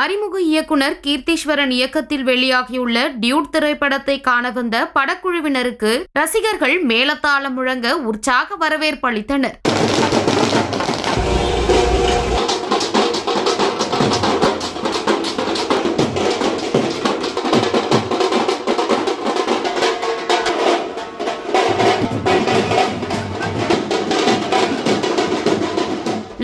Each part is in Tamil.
அறிமுக இயக்குனர் கீர்த்தீஸ்வரன் இயக்கத்தில் வெளியாகியுள்ள டியூட் திரைப்படத்தை காண வந்த படக்குழுவினருக்கு ரசிகர்கள் மேலத்தாளம் முழங்க உற்சாக வரவேற்பு அளித்தனர்.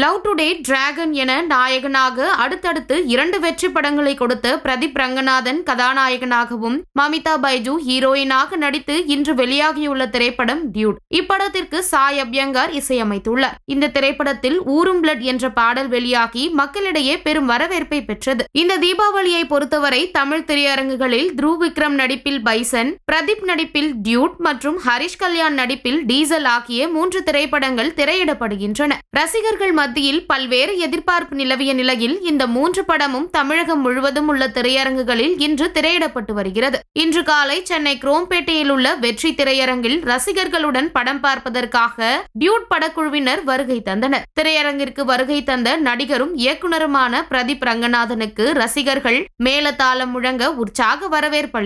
லவ் டுடே டிராகன் என நாயகனாக அடுத்தடுத்து இரண்டு வெற்றி படங்களை கொடுத்த பிரதீப் ரங்கநாதன் கதாநாயகனாகவும் மமிதா பைஜு ஹீரோயினாக நடித்து இன்று வெளியாகியுள்ள திரைப்படம் டியூட் இப்படத்திற்கு சாய் அப்யங்கார் இசையமைத்துள்ளார். இந்த திரைப்படத்தில் ஊரும் பிளட் என்ற பாடல் வெளியாகி மக்களிடையே பெரும் வரவேற்பை பெற்றது. இந்த தீபாவளியை பொறுத்தவரை தமிழ் திரையரங்குகளில் த்ரூ விக்ரம் நடிப்பில் பைசன் பிரதீப் நடிப்பில் டியூட் மற்றும் ஹரிஷ் கல்யாண் நடிப்பில் டீசல் ஆகிய மூன்று திரைப்படங்கள் திரையிடப்படுகின்றன. ரசிகர்கள் மத்தியில் பல்வேறு எதிர்பார்ப்பு நிலவிய நிலையில் இந்த மூன்று படமும் தமிழகம் முழுவதும் உள்ள திரையரங்குகளில் இன்று திரையிடப்பட்டு வருகிறது. இன்று காலை சென்னை குரோம்பேட்டையில் உள்ள வெற்றி திரையரங்கில் ரசிகர்களுடன் படம் பார்ப்பதற்காக டியூட் படக்குழுவினர் வருகை தந்தனர். திரையரங்கிற்கு வருகை தந்த நடிகரும் இயக்குனருமான பிரதீப் ரங்கநாதனுக்கு ரசிகர்கள் மேலதாளம் முழங்க உற்சாக வரவேற்பு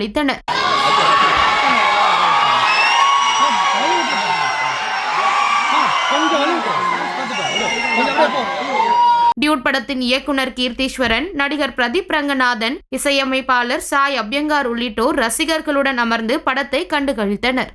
டியூட் படத்தின் இயக்குனர் கீர்த்தீஸ்வரன் நடிகர் பிரதீப் ரங்கநாதன் இசையமைப்பாளர் சாய் அப்யங்கார் உள்ளிட்டோர் ரசிகர்களுடன் அமர்ந்து படத்தை கண்டு கழித்தனர்